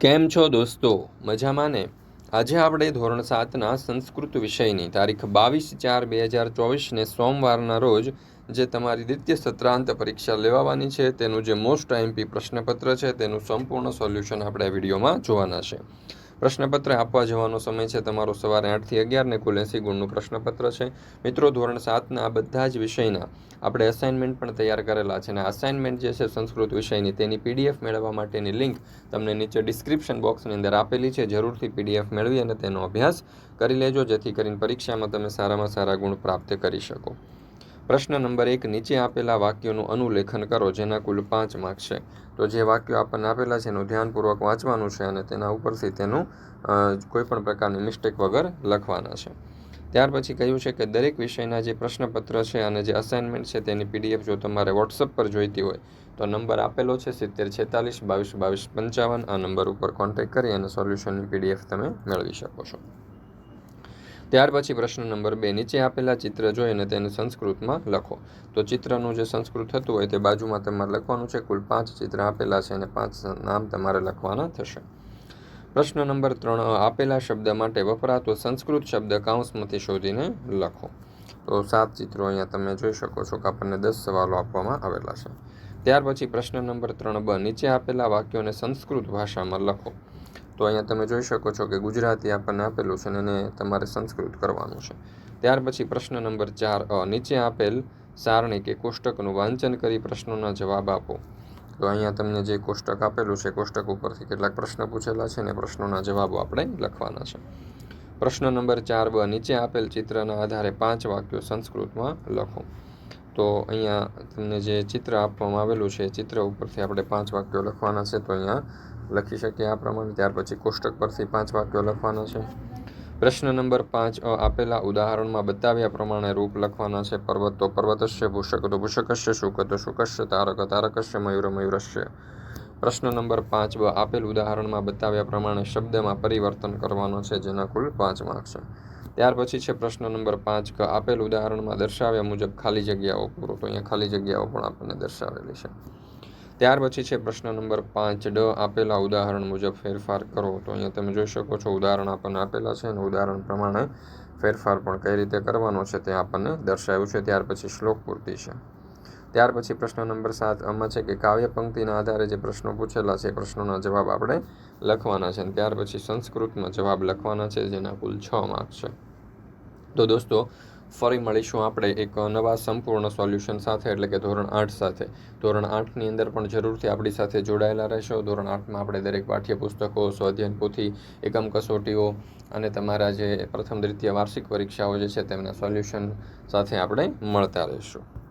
કેમ છો દોસ્તો? મજામાં ને? આજે આપણે ધોરણ સાતના સંસ્કૃત વિષયની તારીખ બાવીસ ચાર બે હજાર ચોવીસને સોમવારના રોજ જે તમારી દ્વિતીય સત્રાંત પરીક્ષા લેવાની છે, તેનું જે મોસ્ટ આઈએમપી પ્રશ્નપત્ર છે, તેનું સંપૂર્ણ સોલ્યુશન આપણે આ વિડીયોમાં જોવાના છે. પ્રશ્નપત્ર આપવા જવાનો સમય છે. તમારો સવારે આઠથી અગિયારને કુલ એંસી ગુણનું પ્રશ્નપત્ર છે. મિત્રો, ધોરણ સાતના બધા જ વિષયના આપણે અસાઇનમેન્ટ પણ તૈયાર કરેલા છે અને અસાઇનમેન્ટ જે છે સંસ્કૃત વિષયની, તેની પીડીએફ મેળવવા માટેની લિંક તમને નીચે ડિસ્ક્રિપ્શન બોક્સની અંદર આપેલી છે. જરૂરથી પીડીએફ મેળવી અને તેનો અભ્યાસ કરી લેજો, જેથી કરીને પરીક્ષામાં તમે સારામાં સારા ગુણ પ્રાપ્ત કરી શકો. પ્રશ્ન નંબર એક, નીચે આપેલા વાક્યોનું અનુલેખન કરો, જેના કુલ પાંચ માર્ક છે. તો જે વાક્યો આપણને આપેલા છે એનું ધ્યાનપૂર્વક વાંચવાનું છે અને તેના ઉપરથી તેનું કોઈ પણ પ્રકારની મિસ્ટેક વગર લખવાના છે. ત્યાર પછી કહ્યું છે કે દરેક વિષયના જે પ્રશ્નપત્ર છે અને જે અસાઇનમેન્ટ છે તેની પીડીએફ જો તમારે વોટ્સઅપ પર જોઈતી હોય, તો નંબર આપેલો છે સિત્તેર છેતાલીસ બાવીસ બાવીસ પંચાવન. આ નંબર ઉપર કોન્ટેક્ટ કરી અને સોલ્યુશનની પીડીએફ તમે મેળવી શકો છો. ત્યાર પછી પ્રશ્ન નંબર બે, નીચે આપેલા ચિત્ર જોઈ અને તેને સંસ્કૃતમાં લખો. તો ચિત્રનું જે સંસ્કૃત થતું હોય તે બાજુમાં તમારે લખવાનું છે. કુલ પાંચ ચિત્ર આપેલા છે અને પાંચ નામ તમારે લખવાના થશે. પ્રશ્ન નંબર ત્રણ, આપેલા શબ્દ માટે વપરાતો સંસ્કૃત શબ્દ કાઉન્સમાંથી શોધીને લખો. તો સાત ચિત્રો અહીંયા તમે જોઈ શકો છો કે આપણને દસ સવાલો આપવામાં આવેલા છે. ત્યાર પછી પ્રશ્ન નંબર ત્રણ બ, નીચે આપેલા વાક્યોને સંસ્કૃત ભાષામાં લખો. તો અહીંયા તમે જોઈ શકો છો કે ગુજરાતી આપણને આપેલું છે અને તમારે સંસ્કૃત કરવાનું છે. ત્યાર પછી પ્રશ્ન નંબર ચાર નીચે આપેલ સારણી કે કોષ્ટકનું વાંચન કરી પ્રશ્નોના જવાબ આપો. તો અહીંયા તમને જે કોષ્ટક આપેલું છે, કોષ્ટક ઉપરથી કેટલાક પ્રશ્ન પૂછેલા છે અને પ્રશ્નોના જવાબો આપણે લખવાના છે. પ્રશ્ન નંબર ચાર, બ, નીચે આપેલ ચિત્રના આધારે પાંચ વાક્યો સંસ્કૃતમાં લખો. તો અહીંયા તમને જે ચિત્ર આપવામાં આવેલું છે, ચિત્ર ઉપરથી આપણે પાંચ વાક્યો લખવાના છે. તો અહીંયા લખી શકીએ આ પ્રમાણે. ત્યાર પછી કોષ્ટક પરથી પાંચ વાક્યો લખવાના છે. પ્રશ્ન નંબર પાંચ આપેલા ઉદાહરણમાં બતાવ્યા પ્રમાણે રૂપ લખવાના છે. પર્વત તો પર્વતસ્ય, ભૂષક તો ભૂષકસ્ય, શુક તો શુકસ્ય, તારક તારકસ્ય, મયુર મયુરસ્ય. પ્રશ્ન નંબર પાંચ, બ, આપેલ ઉદાહરણમાં બતાવ્યા પ્રમાણે શબ્દમાં પરિવર્તન કરવાનો છે, જેના કુલ પાંચ માર્ક છે. ત્યાર પછી છે પ્રશ્ન નંબર પાંચ, ક, આપેલ ઉદાહરણમાં દર્શાવ્યા મુજબ ખાલી જગ્યાઓ પૂરો. તો અહીંયા ખાલી જગ્યાઓ પણ આપણને દર્શાવેલી છે. ત્યાર પછી છે પ્રશ્ન નંબર પાંચ. ડ, આપેલા ઉદાહરણ મુજબ ફેરફાર કરો. તો અહીંયા તમે જોઈ શકો છો, ઉદાહરણ આપણને આપેલા છે અને ઉદાહરણ પ્રમાણે ફેરફાર પણ કઈ રીતે કરવાનો છે તે આપણને દર્શાવ્યું છે. ત્યાર પછી શ્લોક પૂર્તિ છે. ત્યાર પછી પ્રશ્ન નંબર સાત. આમાં છે કે કાવ્ય પંક્તિના આધારે જે પ્રશ્નો પૂછેલા છે એ પ્રશ્નોના જવાબ આપણે લખવાના છે અને ત્યાર પછી સંસ્કૃતમાં જવાબ લખવાના છે, જેના કુલ છ માર્ક છે. તો દોસ્તો ફરી મળીશું આપણે એક નવા સંપૂર્ણ સોલ્યુશન સાથે, એટલે કે ધોરણ આઠ સાથે. ધોરણ આઠની અંદર પણ જરૂરથી આપણી સાથે જોડાયેલા રહેશો. ધોરણ આઠમાં આપણે દરેક પાઠ્યપુસ્તકો, સ્વાધ્યાયન પોથી, એકમ કસોટીઓ અને તમારા જે પ્રથમ દ્વિતીય વાર્ષિક પરીક્ષાઓ જે છે, તેમના સોલ્યુશન સાથે આપણે મળતા રહીશું.